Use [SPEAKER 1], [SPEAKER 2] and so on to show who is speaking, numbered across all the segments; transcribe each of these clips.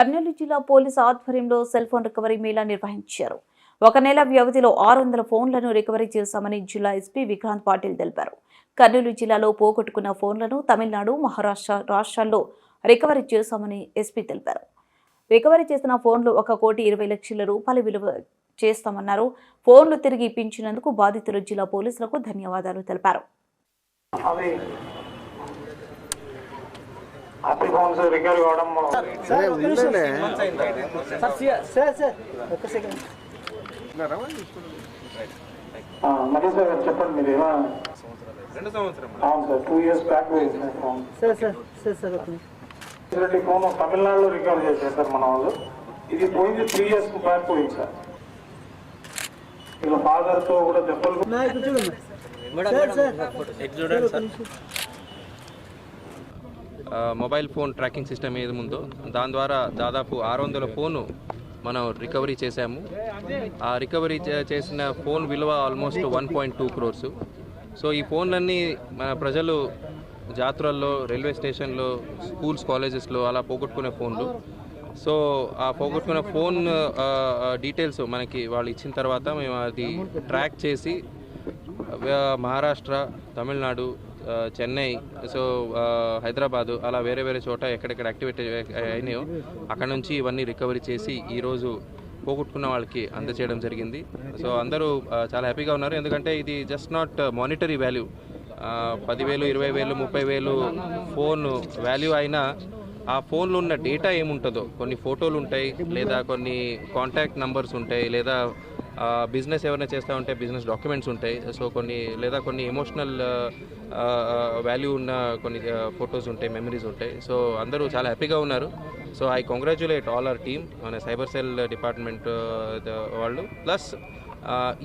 [SPEAKER 1] కర్నూలు జిల్లా పోలీసు ఆధ్వర్యంలో cell phone recovery Mela నిర్వహించారు. ఒక నెల వ్యవధిలో ఆరు వందల ఫోన్లను రికవరీ చేశామని జిల్లా ఎస్పీ విక్రాంత్ పాటిల్ తెలిపారు. కర్నూలు జిల్లాలో పోగొట్టుకున్న ఫోన్లను తమిళనాడు మహారాష్ట్ర రాష్ట్రాల్లో రికవరీ చేశామని ఎస్పీ తెలిపారు. రికవరీ చేసిన ఫోన్లు ఒక కోటి ఇరవై లక్షల రూపాయల విలువ చేస్తామన్నారు. ఫోన్లు తిరిగి ఇప్పించినందుకు బాధితులు జిల్లా పోలీసులకు ధన్యవాదాలు తెలిపారు.
[SPEAKER 2] హ్యాపీ ఫోన్స్ రికవరీ ఆ, మళ్ళీ సార్ చెప్పండి మీరు ఏమా
[SPEAKER 3] రెండు సంవత్సరం.
[SPEAKER 2] అవును sir two years back
[SPEAKER 4] sir sir
[SPEAKER 2] phone తమిళనాడులో రికవర్ చేశారు సార్ మన వాళ్ళు. ఇది పోయింది త్రీ ఇయర్స్ బ్యాక్ పోయింది సార్. వీళ్ళ ఫాదర్తో కూడా దెబ్బలు
[SPEAKER 4] చూడండి. సార్ సార్ సార్ ఒక నిమిషం.
[SPEAKER 3] ఆ, మొబైల్ ఫోన్ ట్రాకింగ్ సిస్టమ్ ఏది ఉందో దాని ద్వారా దాదాపు ఆరు వందల ఫోను మనం రికవరీ చేశాము. ఆ రికవరీ చే- చేసిన ఫోన్ విలువ almost one point two crores. So ఈ ఫోన్లన్నీ మన ప్రజలు జాతరల్లో రైల్వే స్టేషన్లో స్కూల్స్ కాలేజెస్లో అలా పోగొట్టుకునే ఫోన్లు. సో ఆ పోగొట్టుకున్న ఫోన్ డీటెయిల్స్ మనకి వాళ్ళు ఇచ్చిన తర్వాత మేము అది ట్రాక్ చేసి మహారాష్ట్ర తమిళనాడు చెన్నై సో హైదరాబాదు అలా వేరే వేరే చోట ఎక్కడెక్కడ యాక్టివేట్ అయినాయో అక్కడ నుంచి ఇవన్నీ రికవరీ చేసి ఈరోజు పోగొట్టుకున్న వాళ్ళకి అందజేయడం జరిగింది. సో అందరూ చాలా హ్యాపీగా ఉన్నారు. ఎందుకంటే ఇది జస్ట్ నాట్ మానిటరీ వాల్యూ పదివేలు ఇరవై వేలు ముప్పై వేలు ఫోన్ వాల్యూ అయినా ఆ ఫోన్లో ఉన్న డేటా ఏముంటుందో కొన్ని ఫోటోలు ఉంటాయి లేదా కొన్ని కాంటాక్ట్ నంబర్స్ ఉంటాయి లేదా బిజినెస్ ఎవరైనా చేస్తూ ఉంటే బిజినెస్ డాక్యుమెంట్స్ ఉంటాయి. సో కొన్ని లేదా కొన్ని ఎమోషనల్ వాల్యూ ఉన్న కొన్ని ఫొటోస్ ఉంటాయి మెమరీస్ ఉంటాయి. సో అందరూ చాలా హ్యాపీగా ఉన్నారు. So I congratulate all our team మన సైబర్ సెల్ డిపార్ట్మెంట్ వాళ్ళు. Plus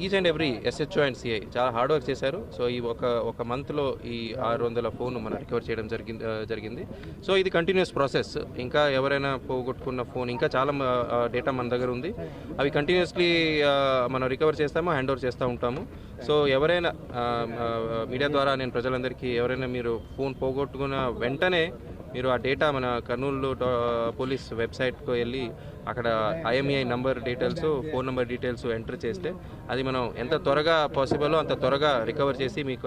[SPEAKER 3] each and every SHO and CI చాలా హార్డ్ వర్క్ చేశారు. సో ఈ ఒక ఒక మంత్లో ఈ ఆరు వందల ఫోన్ మనం రికవర్ చేయడం జరిగింది జరిగింది. సో ఇది కంటిన్యూస్ ప్రాసెస్ ఇంకా ఎవరైనా పోగొట్టుకున్న ఫోన్ ఇంకా చాలా డేటా మన దగ్గర ఉంది. అవి కంటిన్యూస్లీ మనం రికవర్ చేస్తాము హ్యాండ్ ఓవర్ చేస్తూ ఉంటాము. సో ఎవరైనా మీడియా ద్వారా నేను ప్రజలందరికీ ఎవరైనా మీరు ఫోన్ పోగొట్టుకున్న వెంటనే మీరు ఆ డేటా మన కర్నూలు పోలీస్ వెబ్సైట్కి వెళ్ళి అక్కడ IMEI number details phone number details enter చేస్తే అది మనం ఎంత త్వరగా పాసిబుల్ అంత త్వరగా రికవర్ చేసి మీకు